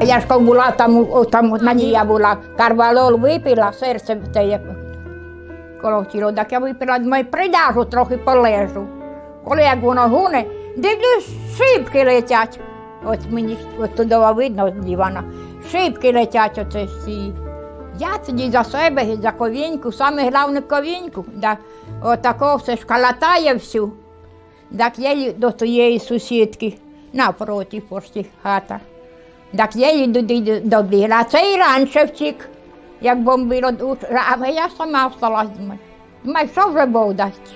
Я ж коли була там, о, там на ній я була, карвалол випила, серце те колотіло, так я випила, думаю, приляжу, трохи полежу. Коли як воно гуне, дивлюсь, шибки летять. Ось мені туди видно з дивана. Шибки летять оце всі. Я тоді за себе, за ковіньку, саме головне ковіньку. Да, отако все ж всю. Так я до тієї сусідки напроти пошті хата. Так я їй туди добігла, а це і як бомбило, душ- а я сама встала з мене. Думаю, що вже Бог дасть.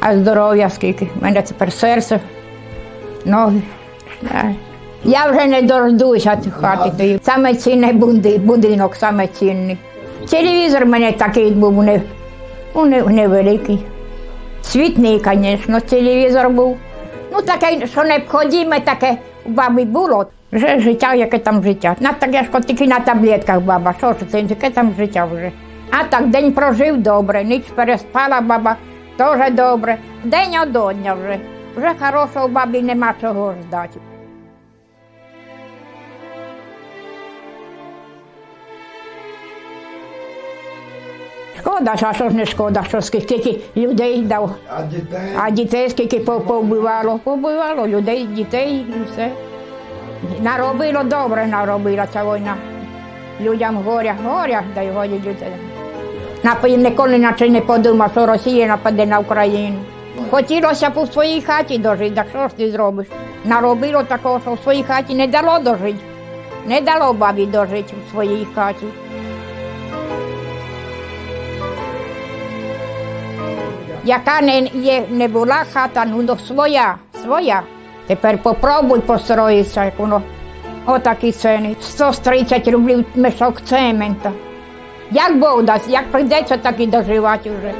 А здоров'я скільки. У мене тепер серце, ноги. Я вже не дождуся тих хати. тої. Саме цінний будинок, саме цінний. Телевізор в мене такий був не, невеликий. Світний, звісно, телевізор був. Ну, таке, що необхідне, таке у баби було. Вже життя, яке там життя. На таке ж тільки на таблетках баба. Що ж це, яке там життя вже. А так день прожив добре, ніч переспала баба, теж добре. День одо вже. Вже хорошого бабі нема чого ждати. Шкода, а що ж не шкода, що скільки людей дав. А дітей? А дітей скільки по- повбивало, повбивало людей, дітей і все. Наробило добре, наробила ця війна. Людям горя, горя, дай годі людей. Напи- Ніколи наче не подумав, що Росія нападе на Україну. Хотілося б у своїй хаті дожити, так що ж ти зробиш? Наробило такого, що в своїй хаті не дало дожити. Не дало бабі дожити у своїй хаті. Яка не, є, не була хата, ну своя, своя. Тепер попробуй построїтися, як воно. Отакі ціни. 130 рублів мішок цемента. Як Бог дасть, як прийдеться, так і доживати вже.